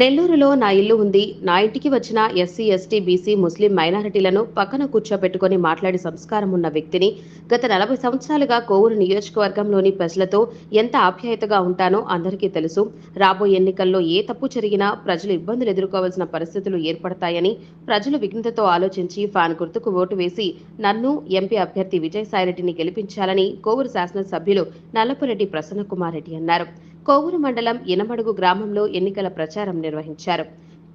నెల్లూరులో నా ఇల్లు ఉంది. నా ఇంటికి వచ్చిన ఎస్సీ ఎస్టీ బీసీ ముస్లిం మైనారిటీలను పక్కన కూర్చోబెట్టుకుని మాట్లాడే సంస్కారం ఉన్న వ్యక్తిని గత నలభై సంవత్సరాలుగా కోవూరు నియోజకవర్గంలోని ప్రజలతో ఎంత ఆప్యాయతగా ఉంటానో అందరికీ తెలుసు. రాబోయే ఎన్నికల్లో ఏ తప్పు జరిగినా ప్రజలు ఇబ్బందులు ఎదుర్కోవాల్సిన పరిస్థితులు ఏర్పడతాయని ప్రజలు విఘ్నతతో ఆలోచించి ఫ్యాన్ గుర్తుకు ఓటు వేసి నన్ను ఎంపీ అభ్యర్థి విజయసాయిరెడ్డిని గెలిపించాలని కోవూరు శాసనసభ్యులు నల్లపురెడ్డి ప్రసన్నకుమార్ రెడ్డి అన్నారు. కోవూరు మండలం ఇనమడుగు గ్రామంలో ఎన్నికల ప్రచారం నిర్వహించారు.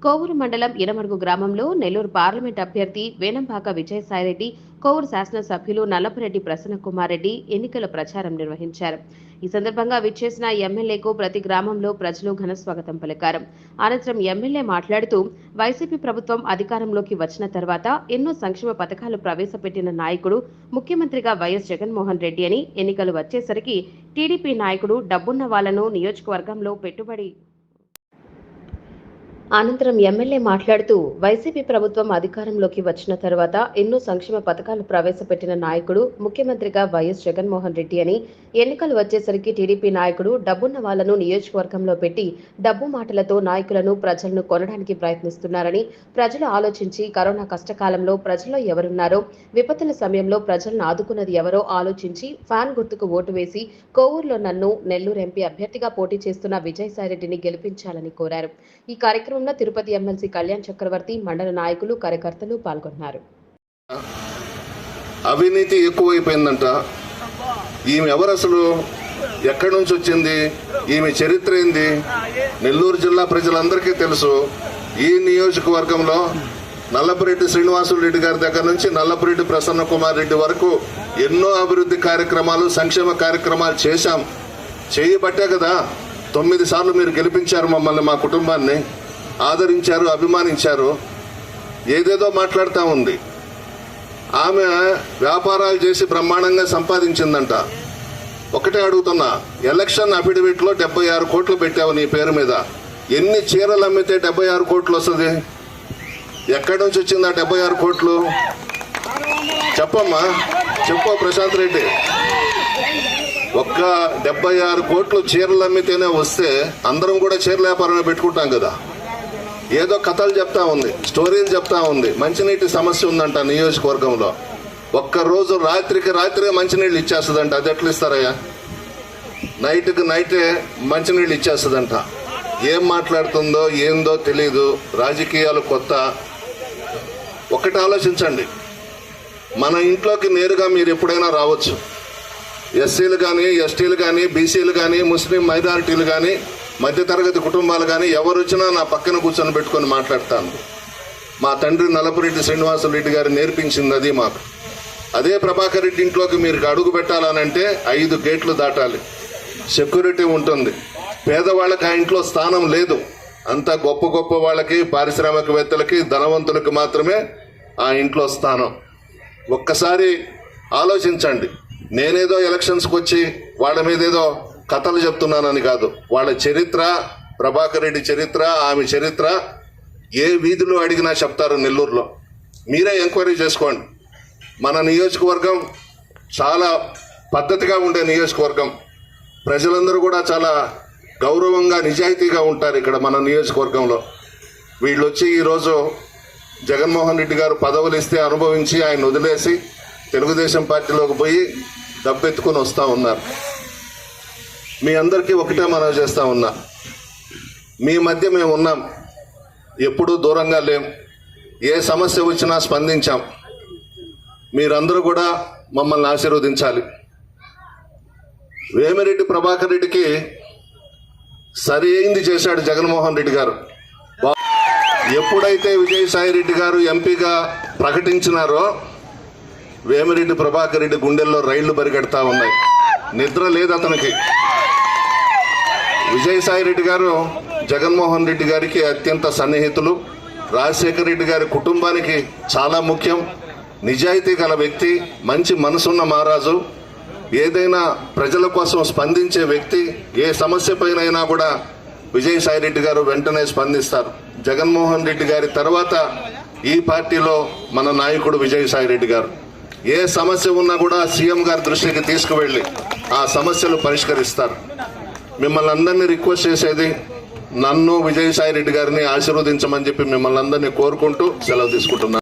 కోవూరు మండలం ఇనమడుగు గ్రామంలో నెల్లూరు పార్లమెంట్ అభ్యర్థి వేనంపాక విజయసాయిరెడ్డి కోవూరు శాసనసభ్యులు నల్లపరెడ్డి ప్రసన్న కుమార్ రెడ్డి ఎన్నికల ప్రచారం నిర్వహించారు. ఈ సందర్భంగా విచ్చేసిన ఎమ్మెల్యేకు ప్రతి గ్రామంలో ప్రజలు ఘన స్వాగతం పలికారు. అనంతరం ఎమ్మెల్యే మాట్లాడుతూ వైసీపీ ప్రభుత్వం అధికారంలోకి వచ్చిన తర్వాత ఎన్నో సంక్షేమ పథకాలు ప్రవేశపెట్టిన నాయకుడు ముఖ్యమంత్రిగా వైఎస్ జగన్మోహన్ రెడ్డి అని ఎన్నికలు వచ్చేసరికి టీడీపీ నాయకుడు డబ్బున్న వాళ్ళను నియోజకవర్గంలో పెట్టుబడి అనంతరం ఎమ్మెల్యే మాట్లాడుతూ వైసీపీ ప్రభుత్వం అధికారంలోకి వచ్చిన తర్వాత ఎన్నో సంక్షేమ పథకాలు ప్రవేశపెట్టిన నాయకుడు ముఖ్యమంత్రిగా వైఎస్ జగన్మోహన్ రెడ్డి అని ఎన్నికలు వచ్చేసరికి టీడీపీ నాయకుడు డబ్బున్న వాళ్ళను నియోజకవర్గంలో పెట్టి డబ్బు మాటలతో నాయకులను ప్రజలను కొనడానికి ప్రయత్నిస్తున్నారని ప్రజలు ఆలోచించి కరోనా కష్టకాలంలో ప్రజల్లో ఎవరున్నారో విపత్తుల సమయంలో ప్రజలను ఆదుకున్నది ఎవరో ఆలోచించి ఫ్యాన్ గుర్తుకు ఓటు వేసి కోవూరులో నన్ను నెల్లూరు ఎంపీ అభ్యర్థిగా పోటీ చేస్తున్న విజయసాయిరెడ్డిని గెలిపించాలని కోరారు. ఈ కార్యక్రమం కార్యక్రమంలో తిరుపతి ఎమ్మెల్సీ కళ్యాణ్ చక్రవర్తి మండల నాయకులు కార్యకర్తలు పాల్గొన్నారు. అవినీతి ఎక్కువైపోయిందంట. ఈమె ఎవరు అసలు? ఎక్కడి నుంచి వచ్చింది? ఈమె చరిత్ర ఏంది? నెల్లూరు జిల్లా ప్రజలందరికీ తెలుసు. ఈ నియోజకవర్గంలో నల్లపురెడ్డి శ్రీనివాసులు రెడ్డి గారి దగ్గర నుంచి నల్లపురెడ్డి ప్రసన్న కుమార్ రెడ్డి వరకు ఎన్నో అభివృద్ధి కార్యక్రమాలు సంక్షేమ కార్యక్రమాలు చేశాం. చేయబట్టే కదా తొమ్మిది సార్లు మీరు గెలిపించారు మమ్మల్ని మా కుటుంబాన్ని. ఆదరించారు అభిమానించారు. ఏదేదో మాట్లాడుతూ ఉంది. ఆమె వ్యాపారాలు చేసి బ్రహ్మాండంగా సంపాదించిందంట. ఒకటే అడుగుతున్నా ఎలక్షన్ అఫిడవిట్లో డెబ్బై ఆరు కోట్లు పెట్టావు నీ పేరు మీద. ఎన్ని చీరలు అమ్మితే డెబ్బై ఆరు కోట్లు వస్తుంది? ఎక్కడి నుంచి వచ్చింది ఆ డెబ్బై ఆరు కోట్లు? చెప్పమ్మా చెప్పు ప్రశాంత్ రెడ్డి. ఒక్క డెబ్బై ఆరు కోట్లు చీరలు అమ్మితేనే వస్తే అందరం కూడా చీరల వ్యాపారమే పెట్టుకుంటాం కదా. ఏదో కథలు చెప్తా ఉంది స్టోరీలు చెప్తా ఉంది. మంచినీటి సమస్య ఉందంట నియోజకవర్గంలో. ఒక్క రోజు రాత్రికి రాత్రే మంచినీళ్ళు ఇచ్చేస్తుందంట. అది ఎట్లా ఇస్తారయ్యా? నైట్కి నైటే మంచినీళ్ళు ఇచ్చేస్తుందంట. ఏం మాట్లాడుతుందో ఏందో తెలీదు. రాజకీయాలు కొత్త. ఒకటి ఆలోచించండి. మన ఇంట్లోకి నేరుగా మీరు ఎప్పుడైనా రావచ్చు. ఎస్సీలు కానీ ఎస్టీలు కానీ బీసీలు కానీ ముస్లిం మైనారిటీలు కానీ మధ్యతరగతి కుటుంబాలు కానీ ఎవరు వచ్చినా నా పక్కన కూర్చొని పెట్టుకొని మాట్లాడతాను. మా తండ్రి నలపరెడ్డి శ్రీనివాసరెడ్డి రెడ్డి గారు నేర్పించింది అది మాకు. అదే ప్రభాకర్ రెడ్డి ఇంట్లోకి మీరు అడుగు పెట్టాలనంటే ఐదు గేట్లు దాటాలి. సెక్యూరిటీ ఉంటుంది. పేదవాళ్ళకి ఆ ఇంట్లో స్థానం లేదు. అంతా గొప్ప గొప్ప వాళ్ళకి పారిశ్రామికవేత్తలకి ధనవంతులకి మాత్రమే ఆ ఇంట్లో స్థానం. ఒక్కసారి ఆలోచించండి. నేనేదో ఎలక్షన్స్కి వచ్చి వాళ్ళ మీద ఏదో కథలు చెప్తున్నానని కాదు. వాళ్ళ చరిత్ర ప్రభాకర్ రెడ్డి చరిత్ర ఆమె చరిత్ర ఏ వీధిలో అడిగినా చెప్తారు నెల్లూరులో. మీరే ఎంక్వైరీ చేసుకోండి. మన నియోజకవర్గం చాలా పద్ధతిగా ఉండే నియోజకవర్గం. ప్రజలందరూ కూడా చాలా గౌరవంగా నిజాయితీగా ఉంటారు ఇక్కడ మన నియోజకవర్గంలో. వీళ్ళు వచ్చి ఈరోజు జగన్మోహన్ రెడ్డి గారు పదవులు ఇస్తే అనుభవించి ఆయన వదిలేసి తెలుగుదేశం పార్టీలోకి పోయి డబ్బెత్తుకొని వస్తూ ఉన్నారు. మీ అందరికీ ఒకటే మనవి చేస్తా ఉన్నా. మీ మధ్య మేము ఉన్నాం. ఎప్పుడూ దూరంగా లేం. ఏ సమస్య వచ్చినా స్పందించాం. మీరందరూ కూడా మమ్మల్ని ఆశీర్వదించాలి. వేమిరెడ్డి ప్రభాకర్ రెడ్డికి సరి అయింది చేశాడు జగన్మోహన్ రెడ్డి గారు. ఎప్పుడైతే విజయసాయి రెడ్డి గారు ఎంపీగా ప్రకటించినారో వేమిరెడ్డి ప్రభాకర్ రెడ్డి గుండెల్లో రైళ్ళు పరిగెడతా ఉన్నాయి. నిద్ర లేదు అతనికి. విజయసాయి రెడ్డి గారు జగన్మోహన్ రెడ్డి గారికి అత్యంత సన్నిహితులు. రాజశేఖర రెడ్డి గారి కుటుంబానికి చాలా ముఖ్యం. నిజాయితీ గల వ్యక్తి మంచి మనసున్న మహారాజు. ఏదైనా ప్రజల కోసం స్పందించే వ్యక్తి ఏ సమస్య పైనైనా కూడా విజయసాయి రెడ్డి గారు వెంటనే స్పందిస్తారు. జగన్మోహన్ రెడ్డి గారి తర్వాత ఈ పార్టీలో మన నాయకుడు విజయసాయి రెడ్డి గారు. ఏ సమస్య ఉన్నా కూడా సీఎం గారి దృష్టికి తీసుకువెళ్ళి ఆ సమస్యలు పరిష్కరిస్తారు. మిమ్మల్ని అందరినీ రిక్వెస్ట్ చేసేది నన్ను విజయసాయి రెడ్డి గారిని ఆశీర్వదించమని చెప్పి మిమ్మల్ని అందరినీ కోరుకుంటూ సెలవు తీసుకుంటున్నాను.